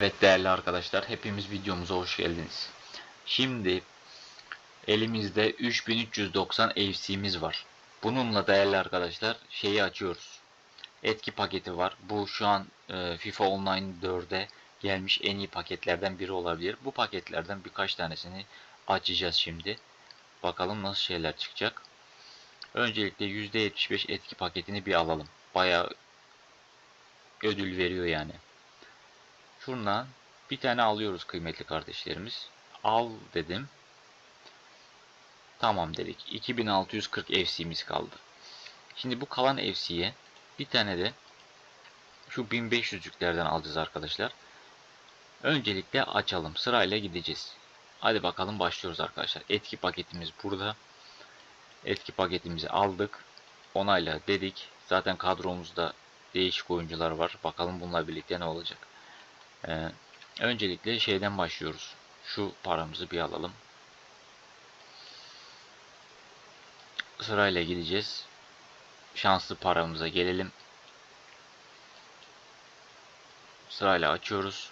Evet değerli arkadaşlar hepimiz videomuza hoş geldiniz. Şimdi elimizde 3390 FC'miz var. Bununla değerli arkadaşlar şeyi açıyoruz. Etki paketi var. Bu şu an e, FIFA Online 4'e gelmiş en iyi paketlerden biri olabilir. Bu paketlerden birkaç tanesini açacağız şimdi. Bakalım nasıl şeyler çıkacak. Öncelikle %75 etki paketini bir alalım. Bayağı ödül veriyor yani. Şuradan bir tane alıyoruz kıymetli kardeşlerimiz. Al dedim. Tamam dedik. 2640 FC'miz kaldı. Şimdi bu kalan FC'ye bir tane de şu 1500'lüklerden alacağız arkadaşlar. Öncelikle açalım. Sırayla gideceğiz. Hadi bakalım başlıyoruz arkadaşlar. Etki paketimiz burada. Etki paketimizi aldık. Onayla dedik. Zaten kadromuzda değişik oyuncular var. Bakalım bununla birlikte ne olacak. Ee, öncelikle şeyden başlıyoruz. Şu paramızı bir alalım. Sırayla gideceğiz. Şanslı paramıza gelelim. Sırayla açıyoruz.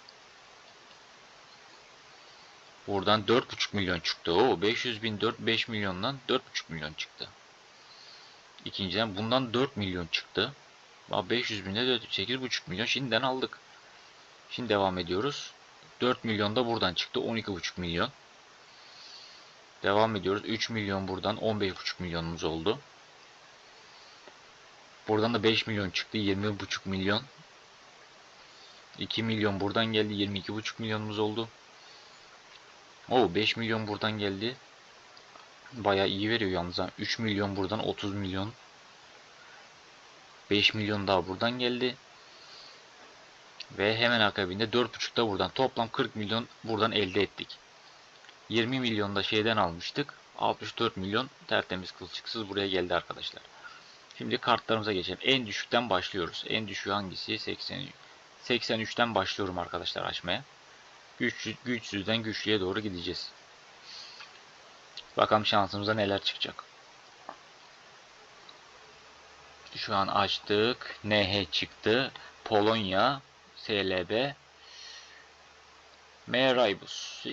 Buradan 4,5 milyon çıktı. O 500 bin 4 5 milyondan 4,5 milyon çıktı. İkinciden bundan 4 milyon çıktı. 500 binde 4 8,5 milyon şimdiden aldık. Şimdi devam ediyoruz. 4 milyon da buradan çıktı. 12,5 milyon. Devam ediyoruz. 3 milyon buradan 15,5 milyonumuz oldu. Buradan da 5 milyon çıktı. 20,5 milyon. 2 milyon buradan geldi. 22,5 milyonumuz oldu. O 5 milyon buradan geldi. Bayağı iyi veriyor yalnız. 3 milyon buradan 30 milyon. 5 milyon daha buradan geldi. Ve hemen akabinde 4.5 da buradan toplam 40 milyon buradan elde ettik. 20 milyon da şeyden almıştık. 64 milyon tertemiz kılçıksız buraya geldi arkadaşlar. Şimdi kartlarımıza geçelim. En düşükten başlıyoruz. En düşüğü hangisi? 80 83'ten başlıyorum arkadaşlar açmaya. Güç, güçsüzden güçlüye doğru gideceğiz. Bakalım şansımıza neler çıkacak. Şu an açtık. NH çıktı. Polonya, SLB, Meraibus.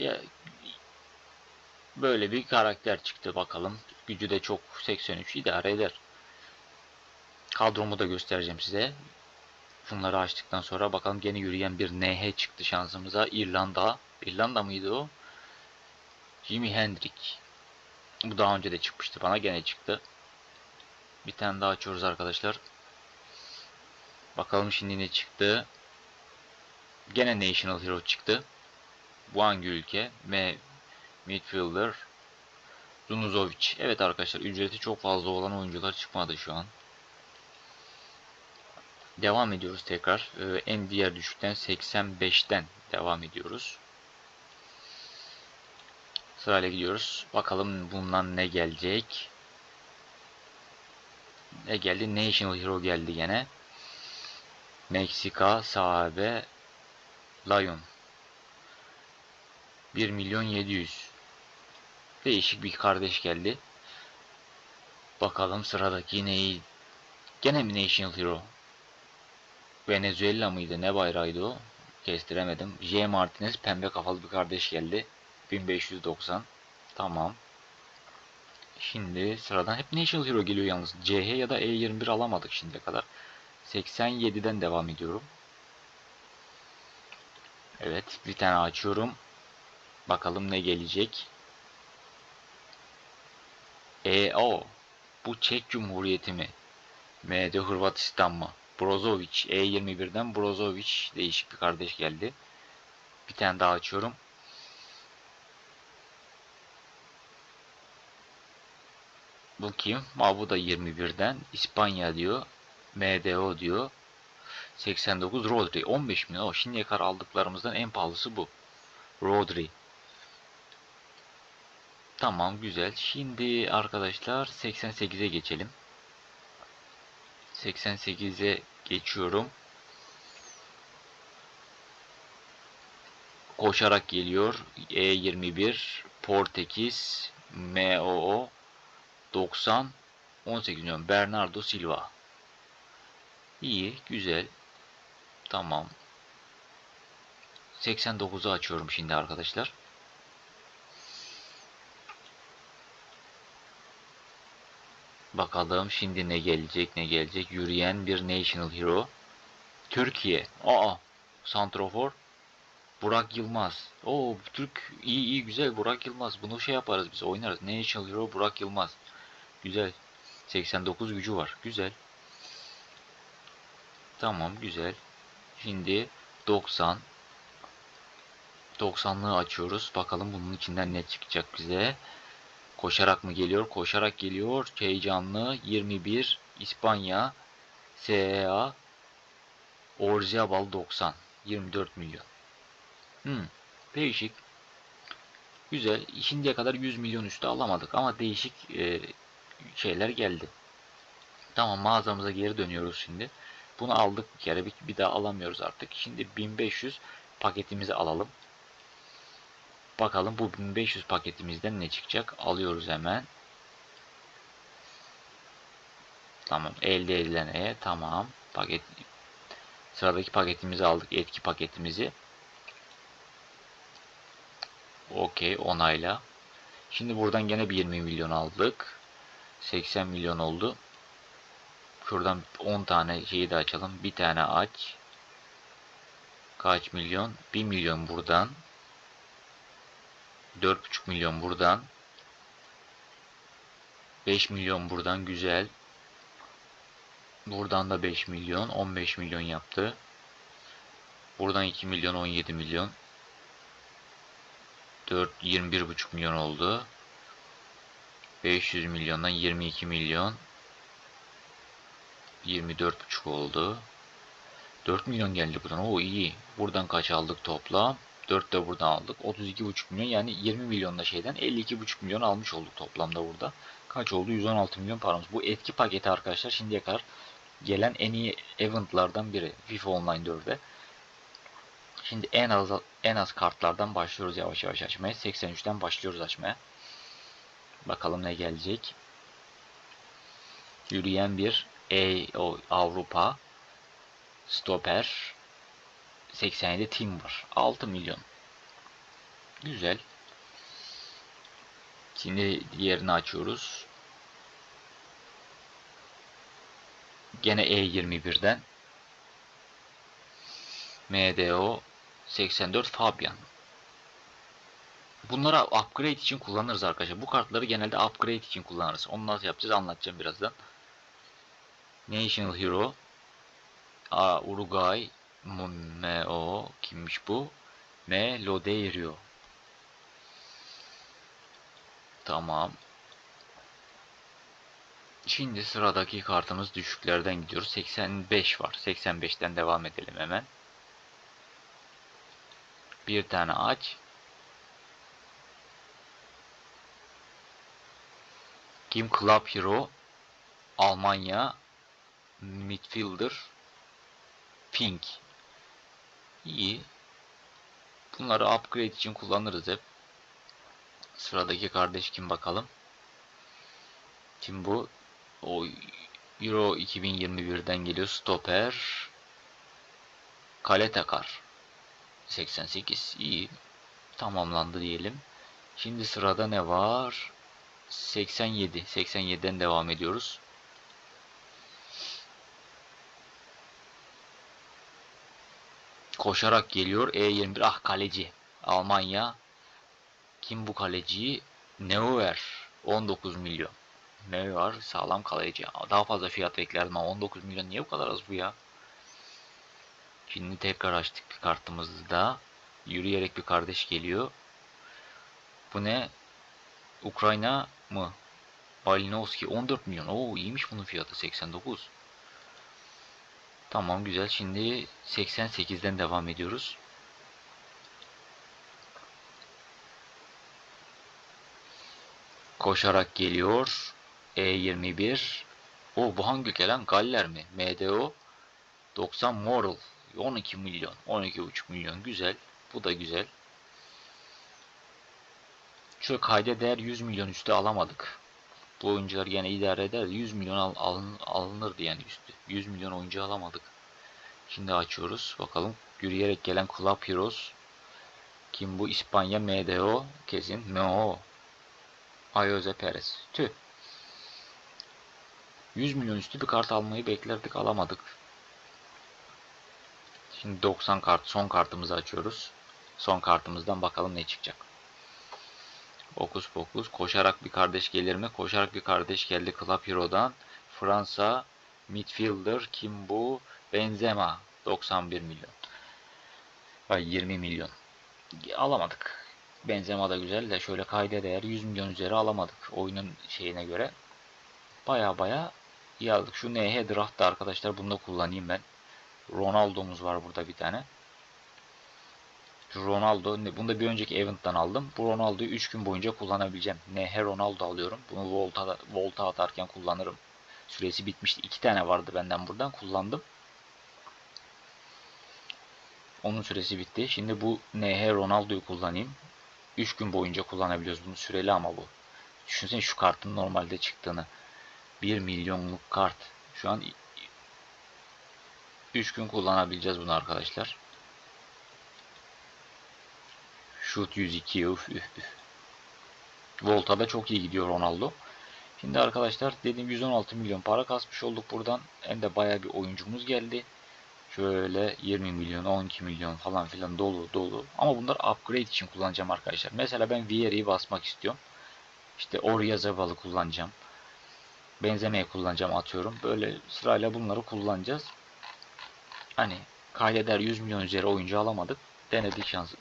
Böyle bir karakter çıktı bakalım. Gücü de çok 83 idare eder. Kadromu da göstereceğim size. Bunları açtıktan sonra bakalım gene yürüyen bir NH çıktı şansımıza. İrlanda. İrlanda mıydı o? Jimi Hendrix. Bu daha önce de çıkmıştı bana gene çıktı. Bir tane daha açıyoruz arkadaşlar. Bakalım şimdi ne çıktı. Gene National Hero çıktı. Bu hangi ülke? M Midfielder Dunuzovic. Evet arkadaşlar ücreti çok fazla olan oyuncular çıkmadı şu an. Devam ediyoruz tekrar. Ee, en diğer düşükten 85'ten devam ediyoruz. Sırayla gidiyoruz. Bakalım bundan ne gelecek. Ne geldi? National Hero geldi gene. Meksika sahabe Lion 1 milyon 700 Değişik bir kardeş geldi. Bakalım sıradaki neyi? Gene mi National Hero? Venezuela mıydı? Ne bayrağıydı o? Kestiremedim. J. Martinez pembe kafalı bir kardeş geldi. 1590. Tamam. Şimdi sıradan hep National Hero geliyor yalnız. CH ya da E21 alamadık şimdiye kadar. 87'den devam ediyorum. Evet bir tane açıyorum. Bakalım ne gelecek. E o bu Çek Cumhuriyeti mi? MD Hırvatistan mı? Brozovic E21'den Brozovic değişik bir kardeş geldi. Bir tane daha açıyorum. Bu kim? Aa, bu da 21'den İspanya diyor. MDO diyor. 89 Rodri 15 milyon. O şimdiye kadar aldıklarımızdan en pahalısı bu. Rodri. Tamam güzel. Şimdi arkadaşlar 88'e geçelim. 88'e geçiyorum. Koşarak geliyor. E21 Portekiz MOO 90 18 milyon Bernardo Silva. İyi, güzel. Tamam. 89'u açıyorum şimdi arkadaşlar. Bakalım şimdi ne gelecek ne gelecek. Yürüyen bir National Hero. Türkiye. Aa. Santrofor. Burak Yılmaz. Oo Türk iyi iyi güzel Burak Yılmaz. Bunu şey yaparız biz oynarız. National Hero Burak Yılmaz. Güzel. 89 gücü var. Güzel. Tamam güzel. Şimdi 90 90'lığı açıyoruz. Bakalım bunun içinden ne çıkacak bize. Koşarak mı geliyor? Koşarak geliyor. Heyecanlı. 21. İspanya. SEA. Orziabal 90. 24 milyon. Hmm. Değişik. Güzel. Şimdiye kadar 100 milyon üstü alamadık ama değişik e, şeyler geldi. Tamam mağazamıza geri dönüyoruz şimdi. Bunu aldık bir kere bir, bir daha alamıyoruz artık. Şimdi 1500 paketimizi alalım. Bakalım bu 1500 paketimizden ne çıkacak? Alıyoruz hemen. Tamam elde edilen e tamam. Paket sıradaki paketimizi aldık. Etki paketimizi. Okey onayla. Şimdi buradan gene bir 20 milyon aldık. 80 milyon oldu. Şuradan 10 tane şeyi de açalım. Bir tane aç. Kaç milyon? 1 milyon buradan. 4,5 milyon buradan. 5 milyon buradan güzel. Buradan da 5 milyon. 15 milyon yaptı. Buradan 2 milyon 17 milyon. 4 21,5 milyon oldu. 500 milyondan 22 milyon. 24,5 oldu. 4 milyon geldi buradan. O iyi. Buradan kaç aldık toplam? 4 de buradan aldık. 32,5 milyon yani 20 milyonda şeyden 52,5 milyon almış olduk toplamda burada. Kaç oldu? 116 milyon paramız. Bu etki paketi arkadaşlar şimdiye kadar gelen en iyi eventlardan biri. FIFA Online 4'de. Şimdi en az en az kartlardan başlıyoruz yavaş yavaş açmaya. 83'ten başlıyoruz açmaya. Bakalım ne gelecek. Yürüyen bir E o Avrupa stoper 87 Timber 6 milyon. Güzel. Şimdi diğerini açıyoruz. Gene E21'den MDO 84 Fabian. Bunlara upgrade için kullanırız arkadaşlar. Bu kartları genelde upgrade için kullanırız. Onu nasıl yapacağız anlatacağım birazdan. National Hero A Uruguay M o kimmiş bu? M Lodeiro. Tamam. Şimdi sıradaki kartımız düşüklerden gidiyoruz. 85 var. 85'ten devam edelim hemen. Bir tane aç. Kim Club Hero Almanya Midfielder Pink İyi. Bunları upgrade için kullanırız hep. Sıradaki kardeş kim bakalım. Kim bu? O Euro 2021'den geliyor. Stoper. Kale takar. 88. İyi. Tamamlandı diyelim. Şimdi sırada ne var? 87. 87'den devam ediyoruz. Koşarak geliyor. E21. Ah kaleci. Almanya. Kim bu kaleci? Neuer. 19 milyon. Neuer sağlam kaleci. Daha fazla fiyat beklerdim ama 19 milyon niye bu kadar az bu ya? Şimdi tekrar açtık kartımızı da. Yürüyerek bir kardeş geliyor. Bu ne? Ukrayna mı? Balinovski 14 milyon. Oo iyiymiş bunun fiyatı 89. Tamam güzel. Şimdi 88'den devam ediyoruz. Koşarak geliyor. E21. O bu hangi ülke lan? Galler mi? MDO 90 Moral 12 milyon. 12,5 milyon. Güzel. Bu da güzel. Şu kayda değer 100 milyon üstü alamadık. Bu oyuncular gene idare eder. 100 milyon al, alın, alınırdı yani üstü. 100 milyon oyuncu alamadık. Şimdi açıyoruz. Bakalım. Yürüyerek gelen Club Heroes Kim bu? İspanya MDO kesin. MO. Ayoze Perez. Tüh. 100 milyon üstü bir kart almayı beklerdik alamadık. Şimdi 90 kart son kartımızı açıyoruz. Son kartımızdan bakalım ne çıkacak. Okus pokus. Koşarak bir kardeş gelir mi? Koşarak bir kardeş geldi Club Hero'dan. Fransa midfielder kim bu? Benzema 91 milyon. Ay 20 milyon. Alamadık. Benzema da güzel de şöyle kayda değer 100 milyon üzeri alamadık oyunun şeyine göre. Baya baya iyi aldık. Şu NH draft'ta arkadaşlar bunu da kullanayım ben. Ronaldo'muz var burada bir tane. Ronaldo, bunu da bir önceki event'tan aldım. Bu Ronaldo'yu 3 gün boyunca kullanabileceğim. NH Ronaldo alıyorum. Bunu volta, volta atarken kullanırım. Süresi bitmişti. 2 tane vardı benden buradan kullandım. Onun süresi bitti. Şimdi bu NH Ronaldo'yu kullanayım. 3 gün boyunca kullanabiliyoruz. Bunu süreli ama bu. Düşünsene şu kartın normalde çıktığını. 1 milyonluk kart. Şu an 3 gün kullanabileceğiz bunu arkadaşlar. Shoot 102 üf üf üf. Volta'da çok iyi gidiyor Ronaldo. Şimdi arkadaşlar dediğim 116 milyon para kasmış olduk buradan. Hem de baya bir oyuncumuz geldi. Şöyle 20 milyon, 12 milyon falan filan dolu dolu. Ama bunlar upgrade için kullanacağım arkadaşlar. Mesela ben Vieri'yi basmak istiyorum. İşte Oryazabal'ı kullanacağım. Benzemeye kullanacağım atıyorum. Böyle sırayla bunları kullanacağız. Hani kaydeder 100 milyon üzeri oyuncu alamadık. Denedik şansı.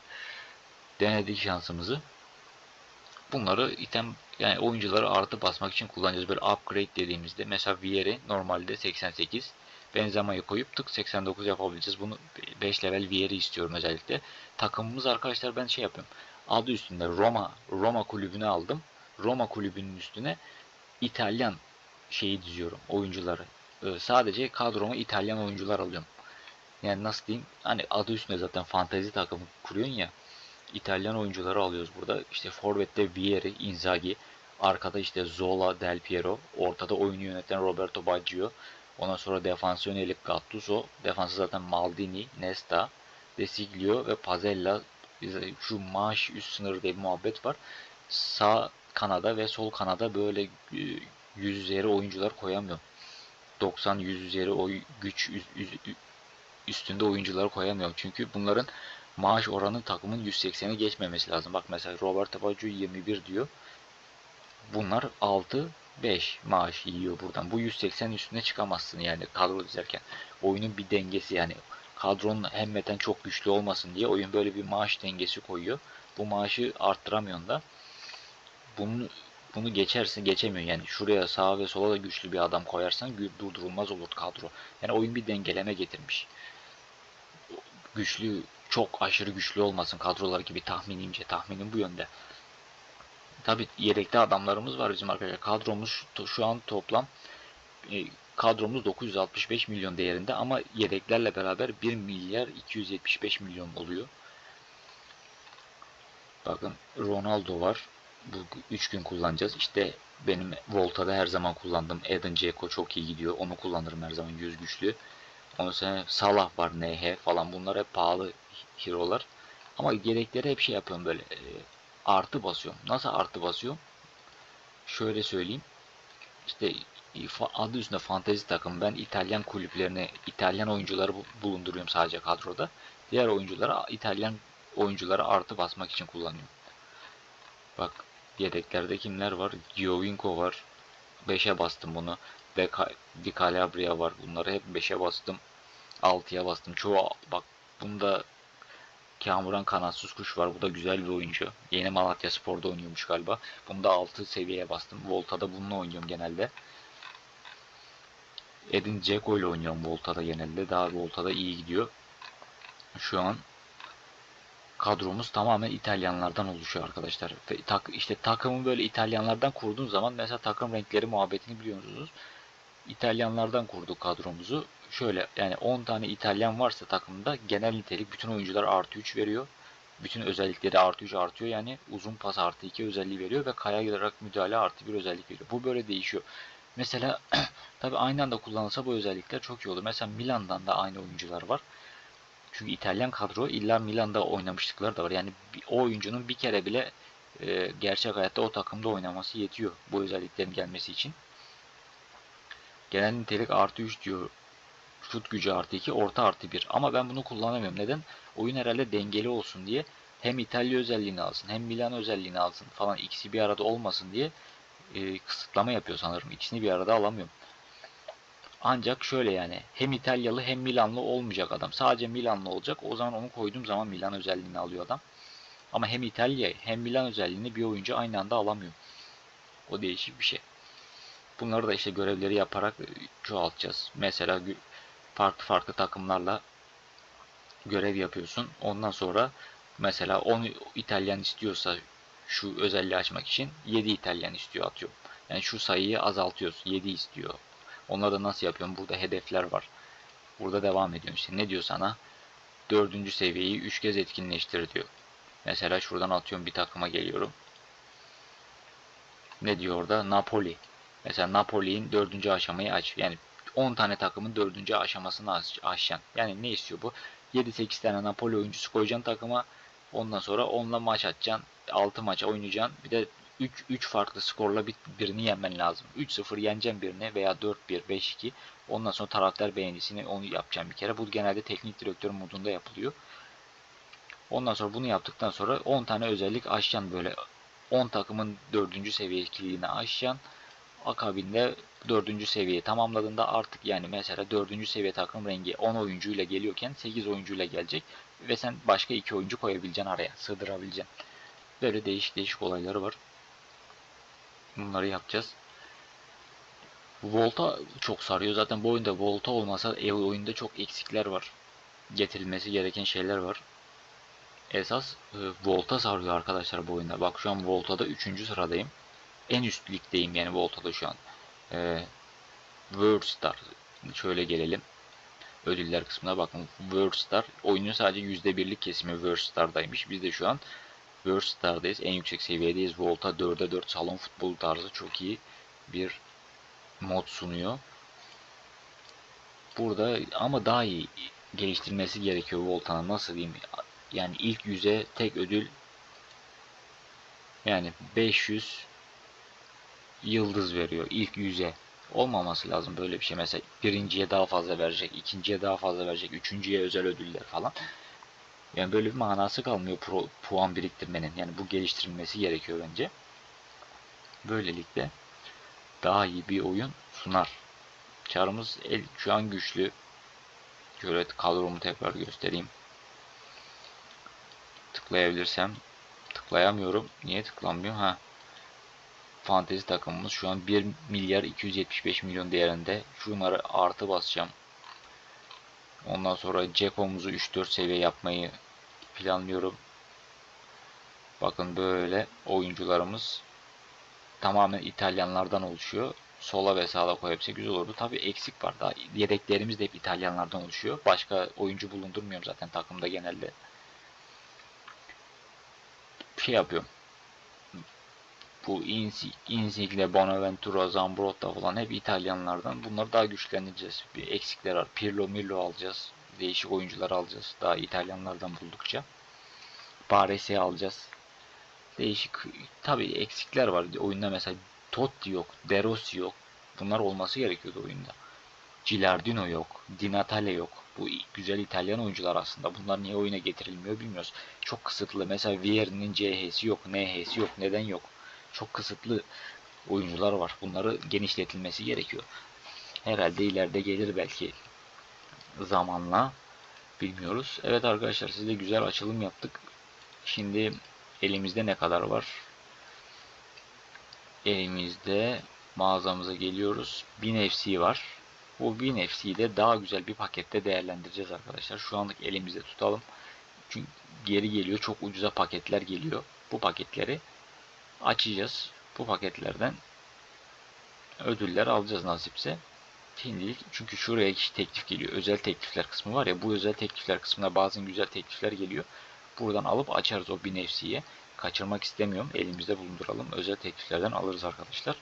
Denedik şansımızı. Bunları item yani oyuncuları artı basmak için kullanacağız. Böyle upgrade dediğimizde mesela Vieri normalde 88 Benzema'yı koyup tık 89 yapabileceğiz. Bunu 5 level Vieri istiyorum özellikle. Takımımız arkadaşlar ben şey yapıyorum. Adı üstünde Roma Roma kulübünü aldım. Roma kulübünün üstüne İtalyan şeyi diziyorum oyuncuları. Ee, sadece kadroma İtalyan oyuncular alıyorum. Yani nasıl diyeyim? Hani adı üstünde zaten fantezi takımı kuruyorsun ya. İtalyan oyuncuları alıyoruz burada. İşte Forvet'te Vieri, Inzaghi, arkada işte Zola, Del Piero, ortada oyunu yöneten Roberto Baggio, ondan sonra defans yönelik Gattuso, defansı zaten Maldini, Nesta, Desiglio ve Pazella. Şu maaş üst sınırı diye bir muhabbet var. Sağ kanada ve sol kanada böyle e, yüz üzeri oyuncular koyamıyorum. 90 yüz üzeri o güç üstünde oyuncuları koyamıyorum. Çünkü bunların maaş oranı takımın 180'i geçmemesi lazım. Bak mesela Roberto Baggio 21 diyor. Bunlar 6 5 maaş yiyor buradan. Bu 180 üstüne çıkamazsın yani kadro dizerken. Oyunun bir dengesi yani kadronun hemmeten çok güçlü olmasın diye oyun böyle bir maaş dengesi koyuyor. Bu maaşı arttıramıyorsun da. Bunu bunu geçersin geçemiyor yani şuraya sağa ve sola da güçlü bir adam koyarsan durdurulmaz olur kadro. Yani oyun bir dengeleme getirmiş. Güçlü çok aşırı güçlü olmasın kadrolar gibi tahminimce tahminim bu yönde. Tabi yedekte adamlarımız var bizim arkadaşlar. Kadromuz şu an toplam e, kadromuz 965 milyon değerinde ama yedeklerle beraber 1 milyar 275 milyon oluyor. Bakın Ronaldo var. Bu 3 gün kullanacağız. İşte benim Volta'da her zaman kullandığım Eden Dzeko çok iyi gidiyor. Onu kullanırım her zaman yüz güçlü. Ondan sonra Salah var, NH falan bunlar hep pahalı hero'lar. Ama yedekleri hep şey yapıyorum böyle e, artı basıyorum. Nasıl artı basıyorum? Şöyle söyleyeyim. İşte adı üstünde fantezi takım. Ben İtalyan kulüplerine, İtalyan oyuncuları bulunduruyorum sadece kadroda. Diğer oyunculara İtalyan oyunculara artı basmak için kullanıyorum. Bak yedeklerde kimler var? Giovinco var. 5'e bastım bunu. Di Calabria var. Bunları hep 5'e bastım. 6'ya bastım. Çoğu bak bunda Kamuran Kanatsız Kuş var. Bu da güzel bir oyuncu. Yeni Malatya Spor'da oynuyormuş galiba. Bunda 6 seviyeye bastım. Volta'da bununla oynuyorum genelde. Edin Dzeko ile oynuyorum Volta'da genelde. Daha Volta'da iyi gidiyor. Şu an kadromuz tamamen İtalyanlardan oluşuyor arkadaşlar. Ve tak, işte takımı böyle İtalyanlardan kurduğun zaman mesela takım renkleri muhabbetini biliyorsunuz. İtalyanlardan kurduk kadromuzu. Şöyle yani 10 tane İtalyan varsa takımda genel nitelik bütün oyuncular artı 3 veriyor. Bütün özellikleri artı 3 artıyor yani uzun pas artı 2 özelliği veriyor ve kayarak müdahale artı 1 özellik veriyor. Bu böyle değişiyor. Mesela tabi aynı anda kullanılsa bu özellikler çok iyi olur. Mesela Milan'dan da aynı oyuncular var. Çünkü İtalyan kadro illa Milan'da oynamışlıkları da var. Yani o oyuncunun bir kere bile e, gerçek hayatta o takımda oynaması yetiyor bu özelliklerin gelmesi için. Genel nitelik artı 3 diyor. Şut gücü artı 2, orta artı 1. Ama ben bunu kullanamıyorum. Neden? Oyun herhalde dengeli olsun diye hem İtalya özelliğini alsın hem Milan özelliğini alsın falan ikisi bir arada olmasın diye e, kısıtlama yapıyor sanırım. İkisini bir arada alamıyorum. Ancak şöyle yani hem İtalyalı hem Milanlı olmayacak adam. Sadece Milanlı olacak. O zaman onu koyduğum zaman Milan özelliğini alıyor adam. Ama hem İtalya hem Milan özelliğini bir oyuncu aynı anda alamıyor. O değişik bir şey. Bunları da işte görevleri yaparak e, çoğaltacağız. Mesela farklı farklı takımlarla görev yapıyorsun. Ondan sonra mesela 10 İtalyan istiyorsa şu özelliği açmak için 7 İtalyan istiyor atıyorum. Yani şu sayıyı azaltıyorsun. 7 istiyor. Onları da nasıl yapıyorum? Burada hedefler var. Burada devam ediyorum işte. Ne diyor sana? Dördüncü seviyeyi 3 kez etkinleştir diyor. Mesela şuradan atıyorum bir takıma geliyorum. Ne diyor orada? Napoli. Mesela Napoli'nin dördüncü aşamayı aç. Yani 10 tane takımın dördüncü aşamasını aç, aşacaksın. Yani ne istiyor bu? 7-8 tane Napoli oyuncusu koyacaksın takıma. Ondan sonra onunla maç atacaksın. 6 maç oynayacaksın. Bir de 3, 3 farklı skorla bir, birini yenmen lazım. 3-0 yeneceksin birini veya 4-1, 5-2. Ondan sonra taraftar beğenisini onu yapacağım bir kere. Bu genelde teknik direktör modunda yapılıyor. Ondan sonra bunu yaptıktan sonra 10 tane özellik aşacaksın böyle. 10 takımın 4. seviyeliğini aşacaksın. Akabinde 4. seviyeyi tamamladığında artık yani mesela 4. seviye takım rengi 10 oyuncuyla geliyorken 8 oyuncuyla gelecek. Ve sen başka 2 oyuncu koyabileceksin araya. Sığdırabileceksin. Böyle değişik değişik olayları var. Bunları yapacağız. Volta çok sarıyor. Zaten bu oyunda Volta olmasa ev oyunda çok eksikler var. Getirilmesi gereken şeyler var. Esas e, Volta sarıyor arkadaşlar bu oyunda. Bak şu an Volta'da 3. sıradayım. En üst ligdeyim yani Volta'da şu an. E, World Star. Şöyle gelelim. Ödüller kısmına bakın. World Star. Oyunun sadece %1'lik kesimi World Star'daymış. Biz de şu an World Star'dayız. En yüksek seviyedeyiz. Volta 4'e 4 salon futbolu tarzı çok iyi bir mod sunuyor. Burada ama daha iyi geliştirmesi gerekiyor Volta'nın nasıl diyeyim yani ilk yüze tek ödül yani 500 yıldız veriyor ilk yüze. Olmaması lazım böyle bir şey. Mesela birinciye daha fazla verecek ikinciye daha fazla verecek üçüncüye özel ödüller falan. Yani böyle bir manası kalmıyor pro, puan biriktirmenin. Yani bu geliştirilmesi gerekiyor bence. Böylelikle daha iyi bir oyun sunar. Çarımız el, şu an güçlü. Şöyle kadromu tekrar göstereyim. Tıklayabilirsem. Tıklayamıyorum. Niye tıklanmıyor? Ha. Fantezi takımımız şu an 1 milyar 275 milyon değerinde. Şunları artı basacağım. Ondan sonra Ceko'muzu 3-4 seviye yapmayı planlıyorum. Bakın böyle oyuncularımız tamamen İtalyanlardan oluşuyor. Sola ve sağda koyabilse güzel olurdu. Tabi eksik var daha. Yedeklerimiz de hep İtalyanlardan oluşuyor. Başka oyuncu bulundurmuyorum zaten takımda genelde şey yapıyorum. Bu Insigne, Bonaventura, Zambrotta falan hep İtalyanlardan. Bunları daha güçlendireceğiz. Bir eksikler var. Pirlo, Mirlo alacağız. Değişik oyuncular alacağız. Daha İtalyanlardan buldukça. Pares'i alacağız. Değişik tabii eksikler var. Oyunda mesela Totti yok, De yok. Bunlar olması gerekiyordu oyunda. Gilardino yok, Di Natale yok. Bu güzel İtalyan oyuncular aslında. Bunlar niye oyuna getirilmiyor bilmiyoruz. Çok kısıtlı. Mesela Vieri'nin CH'si yok, NH'si yok. Neden yok? Çok kısıtlı oyuncular var. Bunları genişletilmesi gerekiyor. Herhalde ileride gelir belki zamanla. Bilmiyoruz. Evet arkadaşlar size güzel açılım yaptık. Şimdi elimizde ne kadar var? Elimizde mağazamıza geliyoruz. 1000 FC var. Bu 1000 FC'yi de daha güzel bir pakette değerlendireceğiz arkadaşlar. Şu anlık elimizde tutalım. Çünkü geri geliyor. Çok ucuza paketler geliyor. Bu paketleri açacağız. Bu paketlerden ödüller alacağız nasipse. Şimdilik çünkü şuraya teklif geliyor. Özel teklifler kısmı var ya bu özel teklifler kısmına bazen güzel teklifler geliyor. Buradan alıp açarız o 1000 FC'ye. Kaçırmak istemiyorum. Elimizde bulunduralım. Özel tekliflerden alırız arkadaşlar.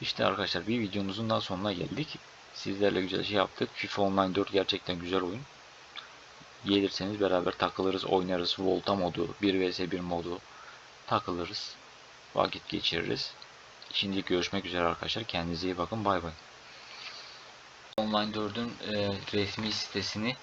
İşte arkadaşlar bir videomuzun daha sonuna geldik. Sizlerle güzel şey yaptık. FIFA Online 4 gerçekten güzel oyun. Gelirseniz beraber takılırız, oynarız. Volta modu, 1 vs 1 modu takılırız. Vakit geçiririz. Şimdilik görüşmek üzere arkadaşlar. Kendinize iyi bakın. Bay bay. Online 4'ün e, resmi sitesini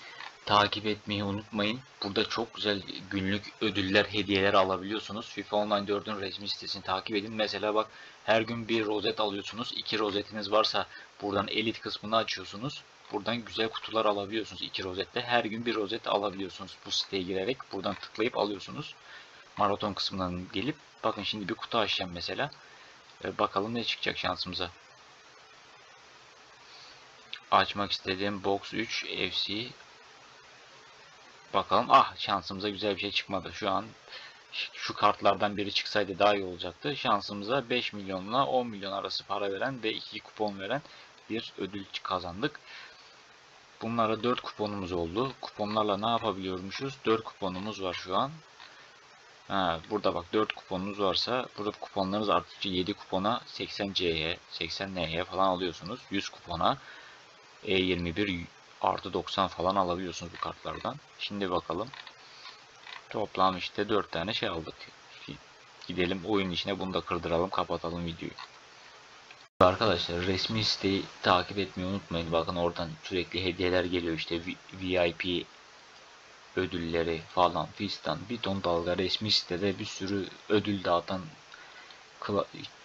takip etmeyi unutmayın. Burada çok güzel günlük ödüller, hediyeler alabiliyorsunuz. FIFA Online 4'ün resmi sitesini takip edin. Mesela bak her gün bir rozet alıyorsunuz. İki rozetiniz varsa buradan elit kısmını açıyorsunuz. Buradan güzel kutular alabiliyorsunuz. iki rozette her gün bir rozet alabiliyorsunuz. Bu siteye girerek buradan tıklayıp alıyorsunuz. Maraton kısmından gelip bakın şimdi bir kutu açacağım mesela. E, bakalım ne çıkacak şansımıza. Açmak istediğim Box 3 FC Bakalım. Ah şansımıza güzel bir şey çıkmadı. Şu an şu kartlardan biri çıksaydı daha iyi olacaktı. Şansımıza 5 milyonla 10 milyon arası para veren ve 2 kupon veren bir ödül kazandık. Bunlara 4 kuponumuz oldu. Kuponlarla ne yapabiliyormuşuz? 4 kuponumuz var şu an. Ha, burada bak 4 kuponunuz varsa burada kuponlarınız arttıkça 7 kupona 80 C'ye 80 N'ye falan alıyorsunuz. 100 kupona E21 artı 90 falan alabiliyorsunuz bu kartlardan. Şimdi bakalım. Toplam işte 4 tane şey aldık. Gidelim oyun içine bunu da kırdıralım kapatalım videoyu. Arkadaşlar resmi siteyi takip etmeyi unutmayın. Bakın oradan sürekli hediyeler geliyor işte VIP ödülleri falan fistan bir ton dalga resmi sitede bir sürü ödül dağıtan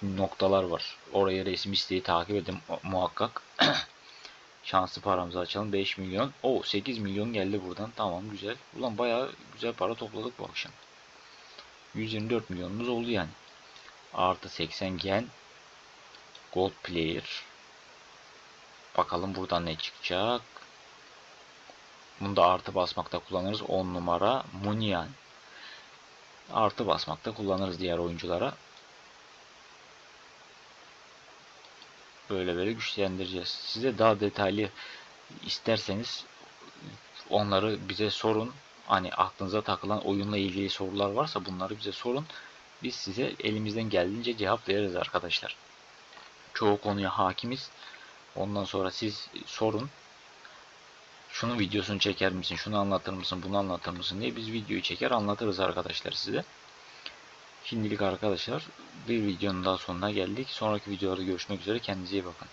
noktalar var. Oraya resmi siteyi takip edin muhakkak. Şanslı paramızı açalım. 5 milyon. O 8 milyon geldi buradan. Tamam güzel. Ulan bayağı güzel para topladık bu akşam. 124 milyonumuz oldu yani. Artı 80 gen. Gold player. Bakalım buradan ne çıkacak. Bunu da artı basmakta kullanırız. 10 numara Munian. Artı basmakta kullanırız diğer oyunculara. böyle böyle güçlendireceğiz. Size daha detaylı isterseniz onları bize sorun. Hani aklınıza takılan oyunla ilgili sorular varsa bunları bize sorun. Biz size elimizden geldiğince cevap veririz arkadaşlar. Çoğu konuya hakimiz. Ondan sonra siz sorun. Şunun videosunu çeker misin? Şunu anlatır mısın? Bunu anlatır mısın diye biz videoyu çeker anlatırız arkadaşlar size. Şimdilik arkadaşlar bir videonun daha sonuna geldik. Sonraki videolarda görüşmek üzere. Kendinize iyi bakın.